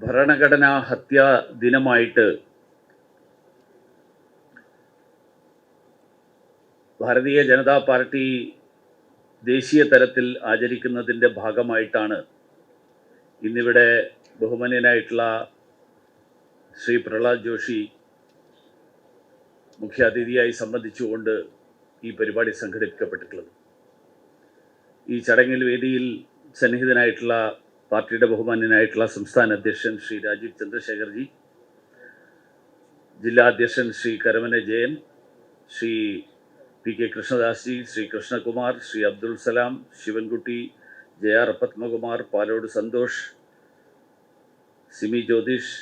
ഭരണഘടനാ ഹത്യാ ദിനമായിട്ട് ഭാരതീയ ജനതാ പാർട്ടി ദേശീയ തലത്തിൽ ആചരിക്കുന്നതിന്റെ ഭാഗമായിട്ടാണ് ഇന്നിവിടെ ബഹുമാന്യനായിട്ടുള്ള ശ്രീ പ്രഹ്ലാദ് ജോഷി മുഖ്യാതിഥിയായി സംബന്ധിച്ചുകൊണ്ട് ഈ പരിപാടി സംഘടിപ്പിക്കപ്പെട്ടിട്ടുള്ളത്. ഈ ചടങ്ങിൽ വേദിയിൽ സന്നിഹിതനായിട്ടുള്ള പാർട്ടിയുടെ ബഹുമാന്യനായിട്ടുള്ള സംസ്ഥാന അധ്യക്ഷൻ ശ്രീ രാജീവ് ചന്ദ്രശേഖർജി ജില്ലാ അധ്യക്ഷൻ Shri Karamana Jayan Shri P K Krishnadas ji Shri Krishnakumar Shri Abdul Salam Sivankutty J R Padmakumar Palode Santhosh Simi Jyothish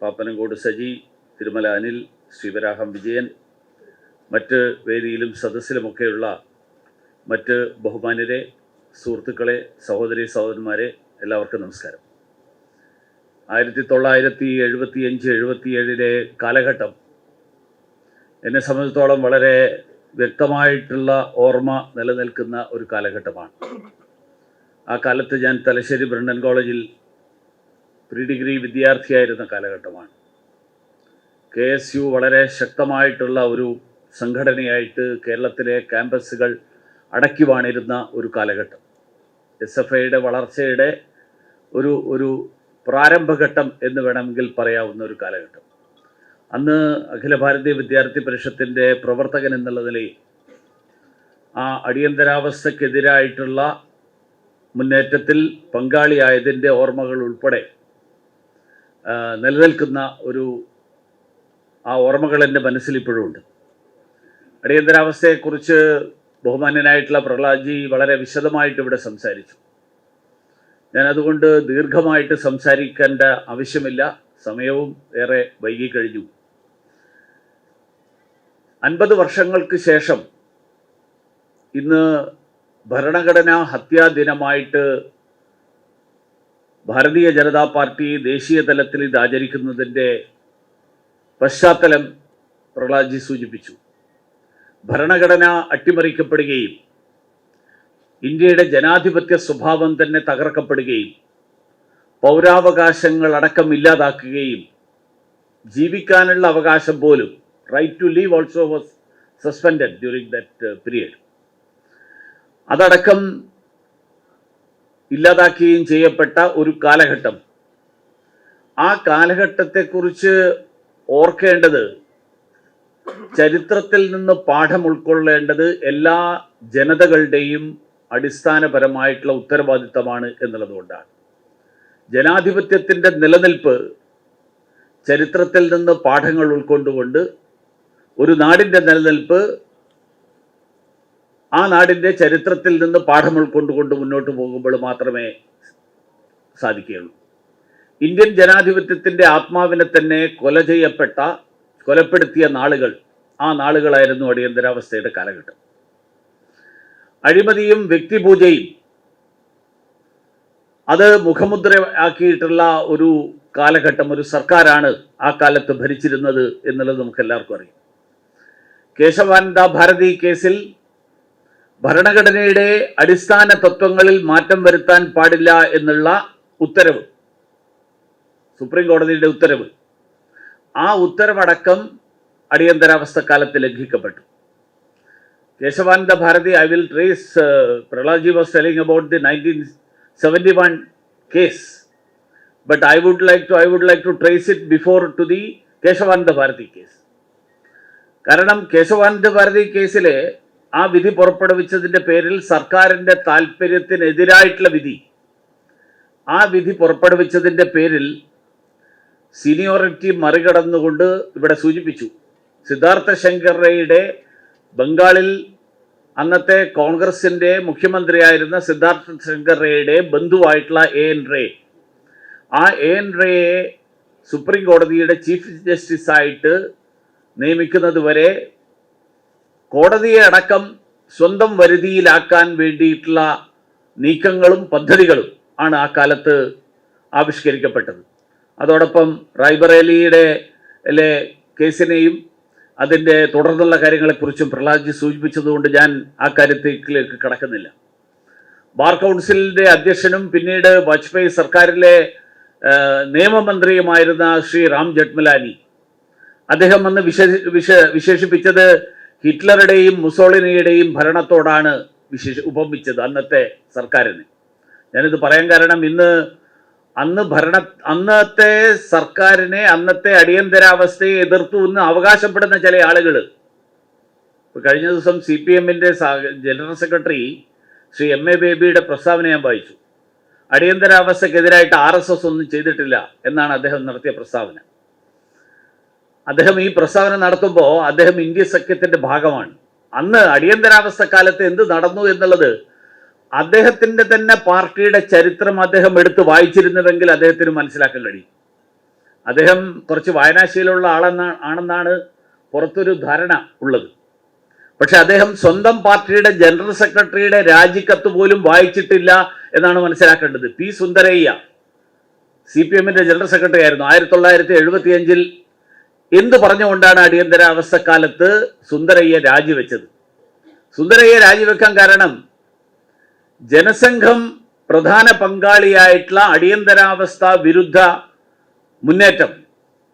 Pappanamcode Saji Thirumala Anil Sreevaraham Vijayan മറ്റ് വേദിയിലും സദസ്സിലുമൊക്കെയുള്ള മറ്റ് ബഹുമാന്യരെ സുഹൃത്തുക്കളെ സഹോദരി സഹോദരന്മാരെ എല്ലാവർക്കും നമസ്കാരം. ആയിരത്തി തൊള്ളായിരത്തി എഴുപത്തി അഞ്ച് എഴുപത്തിയേഴിലെ കാലഘട്ടം എന്നെ സംബന്ധിച്ചിടത്തോളം വളരെ വ്യക്തമായിട്ടുള്ള ഓർമ്മ നിലനിൽക്കുന്ന ഒരു കാലഘട്ടമാണ്. ആ കാലത്ത് ഞാൻ തലശ്ശേരി ബ്രണ്ടൻ കോളേജിൽ പ്രീ ഡിഗ്രി വിദ്യാർത്ഥിയായിരുന്ന കാലഘട്ടമാണ്. കെ എസ് യു വളരെ ശക്തമായിട്ടുള്ള ഒരു സംഘടനയായിട്ട് കേരളത്തിലെ ക്യാമ്പസുകൾ അടക്കി വാണിരുന്ന ഒരു കാലഘട്ടം. എസ് എഫ് ഐയുടെ വളർച്ചയുടെ ഒരു ഒരു പ്രാരംഭഘട്ടം എന്ന് വേണമെങ്കിൽ പറയാവുന്ന ഒരു കാലഘട്ടം. അന്ന് അഖില ഭാരതീയ വിദ്യാർത്ഥി പരിഷത്തിന്റെ പ്രവർത്തകൻ എന്നുള്ള നിലയിൽ ആ അടിയന്തരാവസ്ഥക്കെതിരായിട്ടുള്ള മുന്നേറ്റത്തിൽ പങ്കാളിയായതിന്റെ ഓർമ്മകൾ ഉൾപ്പെടെ നിലനിൽക്കുന്ന ഒരു ആ ഓർമ്മകൾ എന്റെ മനസ്സിൽ ഇപ്പോഴും ഉണ്ട്. അടിയന്തരാവസ്ഥയെക്കുറിച്ച് ബഹുമാന്യനായിട്ടുള്ള പ്രഹ്ലാദ്ജി വളരെ വിശദമായിട്ട് ഇവിടെ സംസാരിച്ചു. ഞാൻ അതുകൊണ്ട് ദീർഘമായിട്ട് സംസാരിക്കേണ്ട ആവശ്യമില്ല. സമയവും ഏറെ വൈകിക്കഴിഞ്ഞു അൻപത് വർഷങ്ങൾക്ക് ശേഷം ഇന്ന് ഭരണഘടനാ ഹത്യാ ദിനമായിട്ട് ഭാരതീയ ജനതാ പാർട്ടി ദേശീയ തലത്തിൽ ഇത് ആചരിക്കുന്നതിന്റെ പശ്ചാത്തലം പ്രഹ്ലാദ്ജി സൂചിപ്പിച്ചു. ഭരണഘടന അട്ടിമറിക്കപ്പെടുകയും ഇന്ത്യയുടെ ജനാധിപത്യ സ്വഭാവം തന്നെ തകർക്കപ്പെടുകയും പൗരാവകാശങ്ങൾ അടക്കം ഇല്ലാതാക്കുകയും ജീവിക്കാനുള്ള അവകാശം പോലും right to live also was suspended during that period അതടക്കം ഇല്ലാതാക്കുകയും ചെയ്യപ്പെട്ട ഒരു കാലഘട്ടം. ആ കാലഘട്ടത്തെക്കുറിച്ച് ഓർക്കേണ്ടത് ചരിത്രത്തിൽ നിന്ന് പാഠം ഉൾക്കൊള്ളേണ്ടത് എല്ലാ ജനതകളുടെയും അടിസ്ഥാനപരമായിട്ടുള്ള ഉത്തരവാദിത്തമാണ് എന്നുള്ളതുകൊണ്ടാണ്. ജനാധിപത്യത്തിന്റെ നിലനിൽപ്പ് ചരിത്രത്തിൽ നിന്ന് പാഠങ്ങൾ ഉൾക്കൊണ്ടുകൊണ്ട് ഒരു നാടിന്റെ നിലനിൽപ്പ് ആ നാടിന്റെ ചരിത്രത്തിൽ നിന്ന് പാഠം ഉൾക്കൊണ്ടുകൊണ്ട് മുന്നോട്ട് പോകുമ്പോൾ മാത്രമേ സാധിക്കുകയുള്ളൂ. ഇന്ത്യൻ ജനാധിപത്യത്തിന്റെ ആത്മാവിനെ തന്നെ കൊല ചെയ്യപ്പെട്ട കൊലപ്പെടുത്തിയ നാളുകൾ ആ നാളുകളായിരുന്നു അടിയന്തരാവസ്ഥയുടെ കാലഘട്ടം. അഴിമതിയും വ്യക്തിപൂജയും അത് മുഖമുദ്ര ആക്കിയിട്ടുള്ള ഒരു കാലഘട്ടം ഒരു സർക്കാരാണ് ആ കാലത്ത് ഭരിച്ചിരുന്നത് എന്നുള്ളത് നമുക്ക് എല്ലാവർക്കും അറിയാം. കേശവാനന്ദ ഭാരതി കേസിൽ ഭരണഘടനയുടെ അടിസ്ഥാന തത്വങ്ങളിൽ മാറ്റം വരുത്താൻ പാടില്ല എന്നുള്ള ഉത്തരവ് സുപ്രീം കോടതിയുടെ ഉത്തരവ് ആ ഉത്തരവടക്കം അടിയന്തരാവസ്ഥ കാലത്ത് ലംഘിക്കപ്പെട്ടു. Kesavananda Bharati I will trace Pralaji was telling about the nineteen seventy one case but I would like to I would like to trace it before to the Kesavananda Bharati case കാരണം കേശവാനന്ദ ഭാരതി കേസിലെ ആ വിധി പുറപ്പെടുവിച്ചതിന്റെ പേരിൽ സർക്കാരിന്റെ താല്പര്യത്തിനെതിരായിട്ടുള്ള വിധി. ആ വിധി പുറപ്പെടുവിച്ചതിന്റെ പേരിൽ സീനിയോറിറ്റി മറികടന്നുകൊണ്ട് ഇവിടെ സൂചിപ്പിച്ചു. സിദ്ധാർത്ഥ ശങ്കർ റേയുടെ ബംഗാളിൽ അന്നത്തെ കോൺഗ്രസിന്റെ മുഖ്യമന്ത്രിയായിരുന്ന സിദ്ധാർത്ഥ ശങ്കർ റേയുടെ ബന്ധുവായിട്ടുള്ള എ എൻ റേ ആ എ എൻ റേയെ സുപ്രീം കോടതിയുടെ ചീഫ് ജസ്റ്റിസായിട്ട് നിയമിക്കുന്നത് വരെ കോടതിയെ അടക്കം സ്വന്തം വരുതിയിലാക്കാൻ വേണ്ടിയിട്ടുള്ള നീക്കങ്ങളും പദ്ധതികളും ആണ് ആ കാലത്ത് ആവിഷ്കരിക്കപ്പെട്ടത്. അതോടൊപ്പം റായ്ബറേലിയുടെ കേസിനെയും അതിന്റെ തുടർന്നുള്ള കാര്യങ്ങളെക്കുറിച്ചും പ്രഹ്ലാദ്ജി സൂചിപ്പിച്ചതുകൊണ്ട് ഞാൻ ആ കാര്യത്തിലേക്ക് കടക്കുന്നില്ല. ബാർ കൗൺസിലിന്റെ അധ്യക്ഷനും പിന്നീട് വാജ്പേയി സർക്കാരിലെ നിയമമന്ത്രിയുമായിരുന്ന ശ്രീ റാം ജെഠ്മലാനി. അദ്ദേഹം അന്ന് വിശ വിശ വിശേഷിപ്പിച്ചത് ഹിറ്റ്ലറുടെയും മുസോളിനിയുടെയും ഭരണത്തോടാണ് വിശേഷ ഉപമിച്ചത് അന്നത്തെ സർക്കാരിന്. ഞാനിത് പറയാൻ കാരണം ഇന്ന് അന്ന് ഭരണ അന്നത്തെ സർക്കാരിനെ അന്നത്തെ അടിയന്തരാവസ്ഥയെ എതിർത്തു എന്ന് അവകാശപ്പെടുന്ന ചില ആളുകൾ കഴിഞ്ഞ ദിവസം സി പി എമ്മിന്റെ general secretary Shri M A ബേബിയുടെ പ്രസ്താവന ഞാൻ വായിച്ചു. അടിയന്തരാവസ്ഥക്കെതിരായിട്ട് ആർ എസ് എസ് ഒന്നും ചെയ്തിട്ടില്ല എന്നാണ് അദ്ദേഹം നടത്തിയ പ്രസ്താവന. അദ്ദേഹം ഈ പ്രസ്താവന നടത്തുമ്പോൾ അദ്ദേഹം ഇന്ത്യ സഖ്യത്തിന്റെ ഭാഗമാണ്. അന്ന് അടിയന്തരാവസ്ഥ കാലത്ത് എന്ത് നടന്നു എന്നുള്ളത് അദ്ദേഹത്തിന്റെ തന്നെ പാർട്ടിയുടെ ചരിത്രം അദ്ദേഹം എടുത്ത് വായിച്ചിരുന്നുവെങ്കിൽ അദ്ദേഹത്തിന് മനസ്സിലാക്കാൻ കഴിയും. അദ്ദേഹം കുറച്ച് വായനാശീലമുള്ള ആളെന്ന ആണെന്നാണ് പുറത്തൊരു ധാരണ ഉള്ളത്. പക്ഷെ അദ്ദേഹം സ്വന്തം പാർട്ടിയുടെ ജനറൽ സെക്രട്ടറിയുടെ രാജിക്കത്ത് പോലും വായിച്ചിട്ടില്ല എന്നാണ് മനസ്സിലാക്കേണ്ടത്. പി സുന്ദരയ്യ സി പി എമ്മിന്റെ ജനറൽ സെക്രട്ടറി ആയിരുന്നു. ആയിരത്തി തൊള്ളായിരത്തി എഴുപത്തി അഞ്ചിൽ എന്ത് പറഞ്ഞുകൊണ്ടാണ് അടിയന്തരാവസ്ഥ കാലത്ത് സുന്ദരയ്യ രാജിവെച്ചത്? സുന്ദരയ്യ രാജിവെക്കാൻ കാരണം ജനസംഘം പ്രധാന പങ്കാളിയായിട്ടുള്ള അടിയന്തരാവസ്ഥ വിരുദ്ധ മുന്നേറ്റം.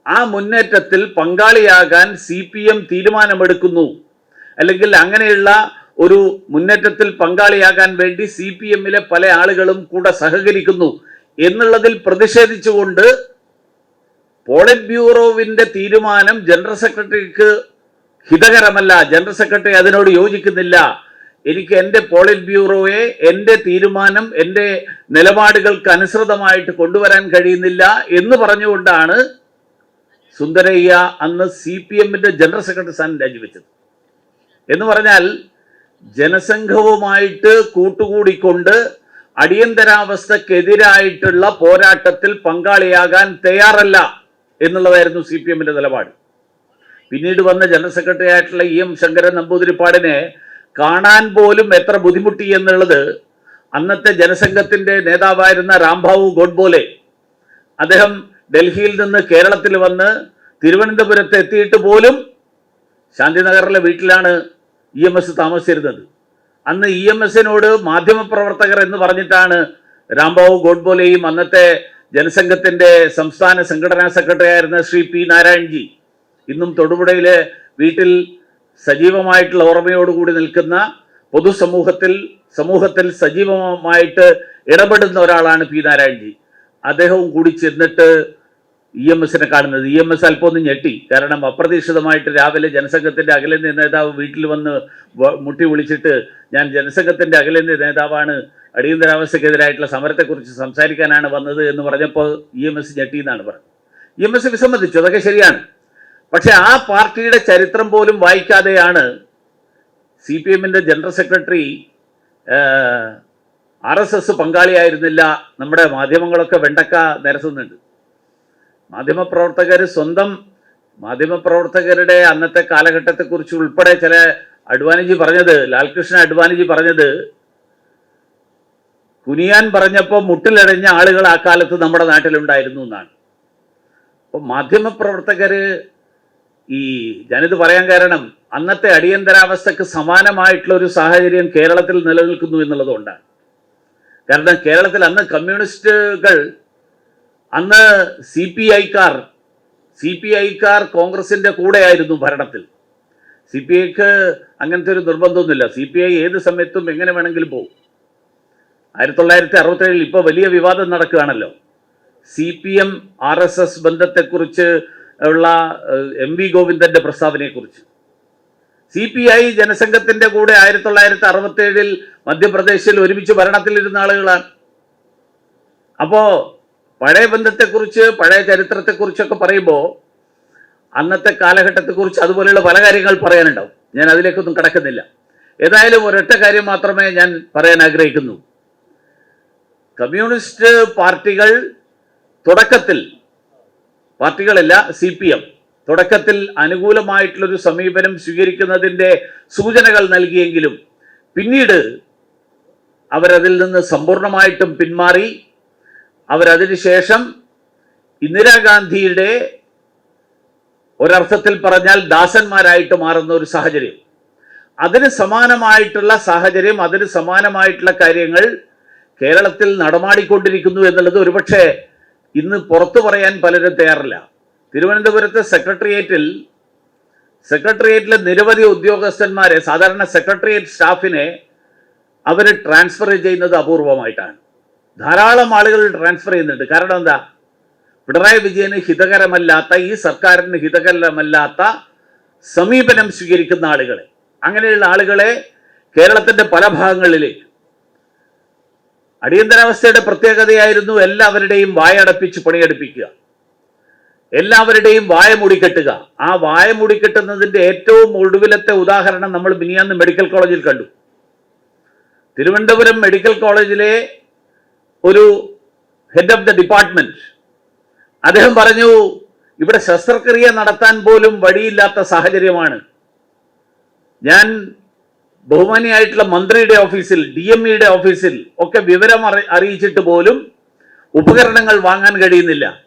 ആ മുന്നേറ്റത്തിൽ പങ്കാളിയാകാൻ സി പി എം തീരുമാനമെടുക്കുന്നു. അല്ലെങ്കിൽ അങ്ങനെയുള്ള ഒരു മുന്നേറ്റത്തിൽ പങ്കാളിയാകാൻ വേണ്ടി സി പി എമ്മിലെ പല ആളുകളും കൂടെ സഹകരിക്കുന്നു എന്നുള്ളതിൽ പ്രതിഷേധിച്ചുകൊണ്ട് പോളിറ്റ് ബ്യൂറോവിന്റെ തീരുമാനം ജനറൽ സെക്രട്ടറിക്ക് ഹിതകരമല്ല. ജനറൽ സെക്രട്ടറി അതിനോട് യോജിക്കുന്നില്ല. എനിക്ക് എന്റെ പോളിറ്റ് ബ്യൂറോയെ എന്റെ തീരുമാനം എന്റെ നിലപാടുകൾക്ക് അനുസൃതമായിട്ട് കൊണ്ടുവരാൻ കഴിയുന്നില്ല എന്ന് പറഞ്ഞുകൊണ്ടാണ് സുന്ദരയ്യ അന്ന് സി പി എമ്മിന്റെ ജനറൽ സെക്രട്ടറി സ്ഥാനം രാജിവെച്ചത്. എന്ന് പറഞ്ഞാൽ ജനസംഘവുമായിട്ട് കൂട്ടുകൂടിക്കൊണ്ട് അടിയന്തരാവസ്ഥക്കെതിരായിട്ടുള്ള പോരാട്ടത്തിൽ പങ്കാളിയാകാൻ തയ്യാറല്ല എന്നുള്ളതായിരുന്നു സി പി എമ്മിന്റെ നിലപാട്. പിന്നീട് വന്ന ജനറൽ സെക്രട്ടറി ആയിട്ടുള്ള ഇ എം ശങ്കരൻ നമ്പൂതിരിപ്പാടിനെ കാണാൻ പോലും എത്ര ബുദ്ധിമുട്ടി എന്നുള്ളത് അന്നത്തെ ജനസംഘത്തിന്റെ നേതാവായിരുന്ന രാംഭാവു ഗോഡ്ബോലെ. അദ്ദേഹം ഡൽഹിയിൽ നിന്ന് കേരളത്തിൽ വന്ന് തിരുവനന്തപുരത്ത് എത്തിയിട്ട് പോലും ശാന്തിനഗറിലെ വീട്ടിലാണ് ഇ എം എസ് താമസിച്ചിരുന്നത്. അന്ന് ഇ എം എസിനോട് മാധ്യമപ്രവർത്തകർ എന്ന് പറഞ്ഞിട്ടാണ് രാംബാബു ഗോഡ്ബോലെയും അന്നത്തെ ജനസംഘത്തിന്റെ സംസ്ഥാന സംഘടനാ സെക്രട്ടറി ആയിരുന്ന ശ്രീ പി നാരായൺജി ഇന്നും തൊടുപുഴയിലെ വീട്ടിൽ സജീവമായിട്ടുള്ള ഓർമ്മയോടുകൂടി നിൽക്കുന്ന പൊതുസമൂഹത്തിൽ സമൂഹത്തിൽ സജീവമായിട്ട് ഇടപെടുന്ന ഒരാളാണ് പി നാരായൺജി അദ്ദേഹവും കൂടി ചെന്നിട്ട് ഇ എം എസിനെ കാണുന്നത്. ഇ എം എസ് അല്പം ഒന്ന് ഞെട്ടി. കാരണം അപ്രതീക്ഷിതമായിട്ട് രാവിലെ ജനസംഘത്തിന്റെ അഖിലേന്ത്യാ നേതാവ് വീട്ടിൽ വന്ന് മുട്ടി വിളിച്ചിട്ട് ഞാൻ ജനസംഘത്തിന്റെ അഖിലേന്ത്യാ നേതാവാണ് അടിയന്തരാവസ്ഥക്കെതിരായിട്ടുള്ള സമരത്തെക്കുറിച്ച് സംസാരിക്കാനാണ് വന്നത് എന്ന് പറഞ്ഞപ്പോൾ ഇ എം എസ് ഞെട്ടി എന്നാണ് പറഞ്ഞത്. ഇ എം എസ് വിസമ്മതിച്ചു. അതൊക്കെ ശരിയാണ്. പക്ഷെ ആ പാർട്ടിയുടെ ചരിത്രം പോലും വായിക്കാതെയാണ് സി പി എമ്മിന്റെ general secretary R S S പങ്കാളിയായിരുന്നില്ല. നമ്മുടെ മാധ്യമങ്ങളൊക്കെ വെണ്ടക്ക നിരത്തുന്നുണ്ട്. മാധ്യമപ്രവർത്തകർ സ്വന്തം മാധ്യമപ്രവർത്തകരുടെ അന്നത്തെ കാലഘട്ടത്തെക്കുറിച്ച് ഉൾപ്പെടെ ചില അഡ്വാനിജി പറഞ്ഞത് ലാൽകൃഷ്ണ അഡ്വാനിജി പറഞ്ഞത് കുനിയാൻ പറഞ്ഞപ്പോൾ മുട്ടിലടഞ്ഞ ആളുകൾ ആ കാലത്ത് നമ്മുടെ നാട്ടിലുണ്ടായിരുന്നു എന്നാണ്. അപ്പോൾ മാധ്യമപ്രവർത്തകര് ഈ ഞാനിത് പറയാൻ കാരണം അന്നത്തെ അടിയന്തരാവസ്ഥക്ക് സമാനമായിട്ടുള്ള ഒരു സാഹചര്യം കേരളത്തിൽ നിലനിൽക്കുന്നു എന്നുള്ളതുകൊണ്ടാണ്. കാരണം കേരളത്തിൽ അന്ന് കമ്മ്യൂണിസ്റ്റുകൾ അന്ന് സി പി ഐക്കാർ സി പി ഐക്കാർ കോൺഗ്രസിന്റെ കൂടെയായിരുന്നു ഭരണത്തിൽ. സി പി ഐക്ക് അങ്ങനത്തെ ഒരു നിർബന്ധമൊന്നുമില്ല. സി പി ഐ ഏത് സമയത്തും എങ്ങനെ വേണമെങ്കിലും പോകും ആയിരത്തി തൊള്ളായിരത്തി അറുപത്തേഴിൽ ഇപ്പോൾ വലിയ വിവാദം നടക്കുകയാണല്ലോ. C P M R S S ബന്ധത്തെക്കുറിച്ച് ഉള്ള എം വി ഗോവിന്ദന്റെ പ്രസ്താവനയെക്കുറിച്ച്. സി പി ഐ ജനസംഘത്തിന്റെ കൂടെ ആയിരത്തി തൊള്ളായിരത്തി അറുപത്തേഴിൽ മധ്യപ്രദേശിൽ ഒരുമിച്ച് ഭരണത്തിലിരുന്ന ആളുകളാണ്. അപ്പോൾ പഴയ ബന്ധത്തെക്കുറിച്ച് പഴയ ചരിത്രത്തെക്കുറിച്ചൊക്കെ പറയുമ്പോൾ അന്നത്തെ കാലഘട്ടത്തെക്കുറിച്ച് അതുപോലെയുള്ള പല കാര്യങ്ങൾ പറയാനുണ്ടാവും. ഞാൻ അതിലേക്കൊന്നും കടക്കുന്നില്ല. ഏതായാലും ഒരൊറ്റ കാര്യം മാത്രമേ ഞാൻ പറയാൻ ആഗ്രഹിക്കുന്നു. കമ്മ്യൂണിസ്റ്റ് പാർട്ടികൾ തുടക്കത്തിൽ പാർട്ടികളല്ല സി പി എം. തുടക്കത്തിൽ അനുകൂലമായിട്ടുള്ളൊരു സമീപനം സ്വീകരിക്കുന്നതിന്റെ സൂചനകൾ നൽകിയെങ്കിലും പിന്നീട് അവരതിൽ നിന്ന് സമ്പൂർണമായിട്ടും പിന്മാറി. അവരതിനു ശേഷം ഇന്ദിരാഗാന്ധിയുടെ ഒരർത്ഥത്തിൽ പറഞ്ഞാൽ ദാസന്മാരായിട്ട് മാറുന്ന ഒരു സാഹചര്യം. അതിന് സമാനമായിട്ടുള്ള സാഹചര്യം അതിന് സമാനമായിട്ടുള്ള കാര്യങ്ങൾ കേരളത്തിൽ നടമാടിക്കൊണ്ടിരിക്കുന്നു എന്നുള്ളത് ഒരുപക്ഷെ ഇന്ന് പുറത്തു പറയാൻ പലരും തയ്യാറില്ല. തിരുവനന്തപുരത്തെ സെക്രട്ടേറിയറ്റിൽ സെക്രട്ടേറിയറ്റിലെ നിരവധി ഉദ്യോഗസ്ഥന്മാരെ സാധാരണ സെക്രട്ടേറിയറ്റ് സ്റ്റാഫിനെ അവർ ട്രാൻസ്ഫർ ചെയ്യുന്നത് അപൂർവമായിട്ടാണ്. ധാരാളം ആളുകൾ ട്രാൻസ്ഫർ ചെയ്യുന്നുണ്ട്. കാരണം എന്താ? പിണറായി വിജയന് ഹിതകരമല്ലാത്ത ഈ സർക്കാരിന് ഹിതകരമല്ലാത്ത സമീപനം സ്വീകരിക്കുന്ന ആളുകളെ. അങ്ങനെയുള്ള ആളുകളെ കേരളത്തിന്റെ പല ഭാഗങ്ങളിലേക്ക് അടിയന്തരാവസ്ഥയുടെ പ്രത്യേകതയായിരുന്നു എല്ലാവരുടെയും വായടപ്പിച്ച് പണിയെടുപ്പിക്കുക. എല്ലാവരുടെയും വായ മൂടിക്കെട്ടുക. ആ വായ മൂടിക്കെട്ടുന്നതിന്റെ ഏറ്റവും ഒടുവിലത്തെ ഉദാഹരണം നമ്മൾ മിനിയാന്ന് മെഡിക്കൽ കോളേജിൽ കണ്ടു. തിരുവനന്തപുരം മെഡിക്കൽ കോളേജിലെ ഒരു ഹെഡ് ഓഫ് ദ ഡിപ്പാർട്ട്മെന്റ് അദ്ദേഹം പറഞ്ഞു ഇവിടെ ശസ്ത്രക്രിയ നടത്താൻ പോലും വഴിയില്ലാത്ത സാഹചര്യമാണ്. ഞാൻ ബഹുമാനിയായിട്ടുള്ള മന്ത്രിയുടെ ഓഫീസിൽ ഡി എം ഇയുടെ ഓഫീസിൽ ഒക്കെ വിവരം അറി- അറിയിച്ചിട്ട് പോലും ഉപകരണങ്ങൾ വാങ്ങാൻ കഴിയുന്നില്ല.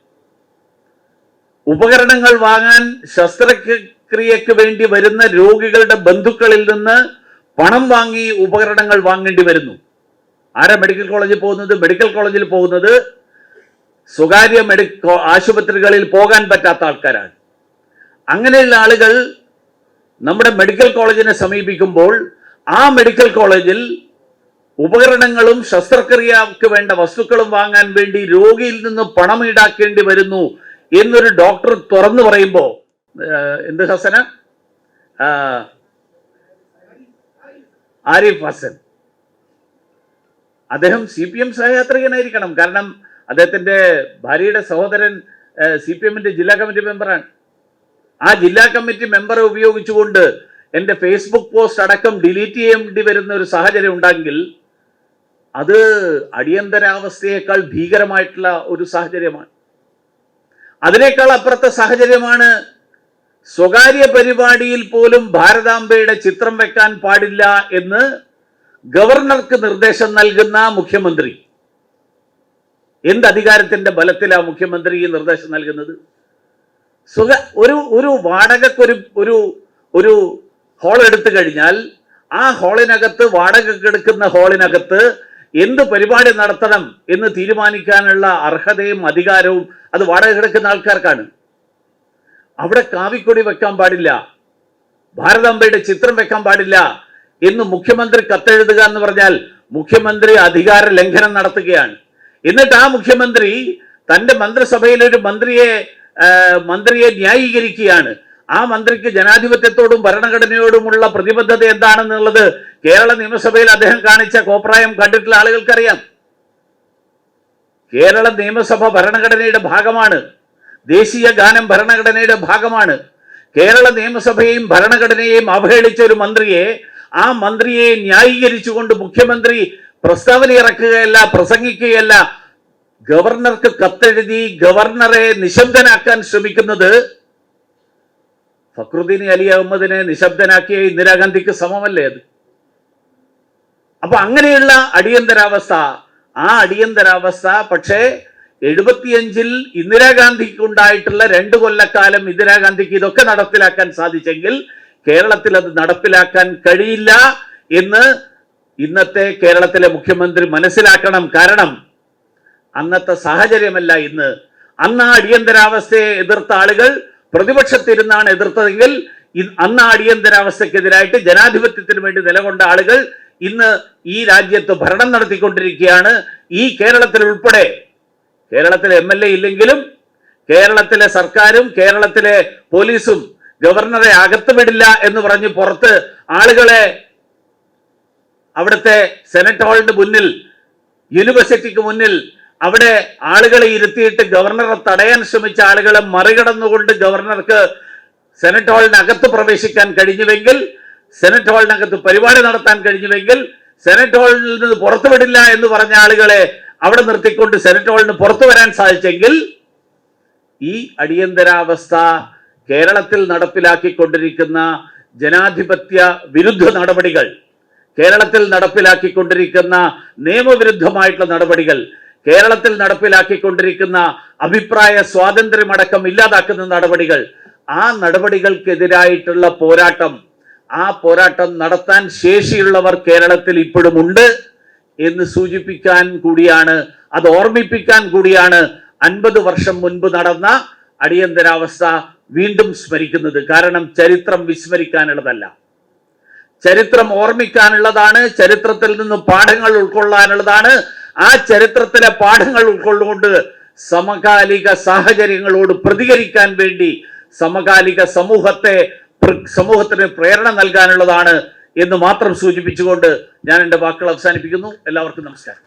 ഉപകരണങ്ങൾ വാങ്ങാൻ ശസ്ത്രക്രിയക്ക് വേണ്ടി വരുന്ന രോഗികളുടെ ബന്ധുക്കളിൽ നിന്ന് പണം വാങ്ങി ഉപകരണങ്ങൾ വാങ്ങേണ്ടി വരുന്നു. ആരാ മെഡിക്കൽ കോളേജിൽ പോകുന്നത്? മെഡിക്കൽ കോളേജിൽ പോകുന്നത് സ്വകാര്യ മെഡി ആശുപത്രികളിൽ പോകാൻ പറ്റാത്ത ആൾക്കാരാണ്. അങ്ങനെയുള്ള ആളുകൾ നമ്മുടെ മെഡിക്കൽ കോളേജിനെ സമീപിക്കുമ്പോൾ ആ മെഡിക്കൽ കോളേജിൽ ഉപകരണങ്ങളും ശസ്ത്രക്രിയക്ക് വേണ്ട വസ്തുക്കളും വാങ്ങാൻ വേണ്ടി രോഗിയിൽ നിന്ന് പണം ഈടാക്കേണ്ടി വരുന്നു എന്നൊരു ഡോക്ടർ തുറന്നു പറയുമ്പോൾ എന്ത് ഹസന? ആരിഫ് ഹസൻ. അദ്ദേഹം സി പി എം സഹയാത്രികനായിരിക്കണം. കാരണം അദ്ദേഹത്തിന്റെ ഭാര്യയുടെ സഹോദരൻ സി പി എമ്മിന്റെ ജില്ലാ കമ്മിറ്റി മെമ്പറാണ്. ആ ജില്ലാ കമ്മിറ്റി മെമ്പറെ ഉപയോഗിച്ചുകൊണ്ട് എന്റെ ഫേസ്ബുക്ക് പോസ്റ്റ് അടക്കം ഡിലീറ്റ് ചെയ്യേണ്ടി വരുന്ന ഒരു സാഹചര്യം ഉണ്ടെങ്കിൽ അത് അടിയന്തരാവസ്ഥയേക്കാൾ ഭീകരമായിട്ടുള്ള ഒരു സാഹചര്യമാണ്. അതിനേക്കാൾ അപ്പുറത്തെ സാഹചര്യമാണ് സ്വകാര്യ പരിപാടിയിൽ പോലും ഭാരതാംബയുടെ ചിത്രം വെക്കാൻ പാടില്ല എന്ന് ഗവർണർക്ക് നിർദ്ദേശം നൽകുന്ന മുഖ്യമന്ത്രി. എന്ത് അധികാരത്തിന്റെ ബലത്തിലാണ് മുഖ്യമന്ത്രി ഈ നിർദ്ദേശം നൽകുന്നത്? സുഖ ഒരു ഒരു വാടകക്കൊരു ഒരു ഒരു ഹോൾ എടുത്തു കഴിഞ്ഞാൽ ആ ഹോളിനകത്ത് വാടക എടുക്കുന്ന ഹോളിനകത്ത് എന്ത് പരിപാടി നടത്തണം എന്ന് തീരുമാനിക്കാനുള്ള അർഹതയും അധികാരവും അത് വാടക കിടക്കുന്ന ആൾക്കാർക്കാണ്. അവിടെ കാവിക്കൊടി വെക്കാൻ പാടില്ല ഭാരതാംബയുടെ ചിത്രം വെക്കാൻ പാടില്ല എന്ന് മുഖ്യമന്ത്രി കത്തെഴുതുക എന്ന് പറഞ്ഞാൽ മുഖ്യമന്ത്രി അധികാര ലംഘനം നടത്തുകയാണ്. എന്നിട്ട് ആ മുഖ്യമന്ത്രി തന്റെ മന്ത്രിസഭയിലെ ഒരു മന്ത്രിയെ മന്ത്രിയെ ന്യായീകരിക്കുകയാണ്. ആ മന്ത്രിക്ക് ജനാധിപത്യത്തോടും ഭരണഘടനയോടുമുള്ള പ്രതിബദ്ധത എന്താണെന്നുള്ളത് കേരള നിയമസഭയിൽ അദ്ദേഹം കാണിച്ച കോപ്രായം കണ്ടിട്ടുള്ള ആളുകൾക്കറിയാം. കേരള നിയമസഭ ഭരണഘടനയുടെ ഭാഗമാണ്. ദേശീയ ഗാനം ഭരണഘടനയുടെ ഭാഗമാണ്. കേരള നിയമസഭയെയും ഭരണഘടനയെയും അവഹേളിച്ച ഒരു മന്ത്രിയെ ആ മന്ത്രിയെ ന്യായീകരിച്ചുകൊണ്ട് മുഖ്യമന്ത്രി പ്രസ്താവന ഇറക്കുകയല്ല പ്രസംഗിക്കുകയല്ല. ഗവർണർക്ക് കത്തെഴുതി ഗവർണറെ നിശബ്ദനാക്കാൻ ശ്രമിക്കുന്നത് ഫക്രുദ്ദീൻ അലി അഹമ്മദിനെ നിശബ്ദനാക്കിയ ഇന്ദിരാഗാന്ധിക്ക് സമമല്ലേ അത്? അപ്പൊ അങ്ങനെയുള്ള അടിയന്തരാവസ്ഥ ആ അടിയന്തരാവസ്ഥ പക്ഷേ എഴുപത്തിയഞ്ചിൽ ഇന്ദിരാഗാന്ധിക്ക് ഉണ്ടായിട്ടുള്ള രണ്ട് കൊല്ലക്കാലം ഇന്ദിരാഗാന്ധിക്ക് ഇതൊക്കെ നടപ്പിലാക്കാൻ സാധിച്ചെങ്കിൽ കേരളത്തിൽ അത് നടപ്പിലാക്കാൻ കഴിയില്ല എന്ന് ഇന്നത്തെ കേരളത്തിലെ മുഖ്യമന്ത്രി മനസ്സിലാക്കണം. കാരണം അന്നത്തെ സാഹചര്യമല്ല ഇന്ന്. അന്ന് ആ അടിയന്തരാവസ്ഥയെ എതിർത്ത ആളുകൾ പ്രതിപക്ഷത്തിരുന്നാണ് എതിർത്തതെങ്കിൽ അന്ന് അടിയന്തരാവസ്ഥക്കെതിരായിട്ട് ജനാധിപത്യത്തിന് വേണ്ടി നിലകൊണ്ട ആളുകൾ ഇന്ന് ഈ രാജ്യത്ത് ഭരണം നടത്തിക്കൊണ്ടിരിക്കുകയാണ്. ഈ കേരളത്തിൽ ഉൾപ്പെടെ കേരളത്തിലെ എം എൽ എ ഇല്ലെങ്കിലും കേരളത്തിലെ സർക്കാരും കേരളത്തിലെ പോലീസും ഗവർണറെ അകത്ത് വിടില്ല എന്ന് പറഞ്ഞ് പുറത്ത് ആളുകളെ അവിടുത്തെ സെനറ്റ് ഹാളിന്റെ മുന്നിൽ യൂണിവേഴ്സിറ്റിക്ക് മുന്നിൽ അവിടെ ആളുകളെ ഇരുത്തിയിട്ട് ഗവർണറെ തടയാൻ ശ്രമിച്ച ആളുകളെ മറികടന്നുകൊണ്ട് ഗവർണർക്ക് സെനറ്റ് ഹാളിനകത്ത് പ്രവേശിക്കാൻ കഴിഞ്ഞുവെങ്കിൽ സെനറ്റ് ഹാളിനകത്ത് പരിപാടി നടത്താൻ കഴിഞ്ഞുവെങ്കിൽ സെനറ്റ് ഹാളിൽ നിന്ന് പുറത്തുവിടില്ല എന്ന് പറഞ്ഞ ആളുകളെ അവിടെ നിർത്തിക്കൊണ്ട് സെനറ്റ് ഹാളിന് പുറത്തു വരാൻ സാധിച്ചെങ്കിൽ ഈ അടിയന്തരാവസ്ഥ കേരളത്തിൽ നടപ്പിലാക്കിക്കൊണ്ടിരിക്കുന്ന ജനാധിപത്യ വിരുദ്ധ നടപടികൾ കേരളത്തിൽ നടപ്പിലാക്കിക്കൊണ്ടിരിക്കുന്ന നിയമവിരുദ്ധമായിട്ടുള്ള നടപടികൾ കേരളത്തിൽ നടപ്പിലാക്കിക്കൊണ്ടിരിക്കുന്ന അഭിപ്രായ സ്വാതന്ത്ര്യമടക്കം ഇല്ലാതാക്കുന്ന നടപടികൾ ആ നടപടികൾക്കെതിരായിട്ടുള്ള പോരാട്ടം ആ പോരാട്ടം നടത്താൻ ശേഷിയുള്ളവർ കേരളത്തിൽ ഇപ്പോഴും ഉണ്ട് എന്ന് സൂചിപ്പിക്കാൻ കൂടിയാണ് അത് ഓർമ്മിപ്പിക്കാൻ കൂടിയാണ് അൻപത് വർഷം മുൻപ് നടന്ന അടിയന്തരാവസ്ഥ വീണ്ടും സ്മരിക്കുന്നത്. കാരണം ചരിത്രം വിസ്മരിക്കാനുള്ളതല്ല. ചരിത്രം ഓർമ്മിക്കാനുള്ളതാണ് ചരിത്രത്തിൽ നിന്ന് പാഠങ്ങൾ ഉൾക്കൊള്ളാനുള്ളതാണ് ആ ചരിത്രത്തിലെ പാഠങ്ങൾ ഉൾക്കൊള്ളുകൊണ്ട് സമകാലിക സാഹചര്യങ്ങളോട് പ്രതികരിക്കാൻ വേണ്ടി സമകാലിക സമൂഹത്തെ സമൂഹത്തിന് പ്രേരണ നൽകാനുള്ളതാണ് എന്ന് മാത്രം സൂചിപ്പിച്ചുകൊണ്ട് ഞാൻ എന്റെ വാക്കുകൾ അവസാനിപ്പിക്കുന്നു. എല്ലാവർക്കും നമസ്കാരം.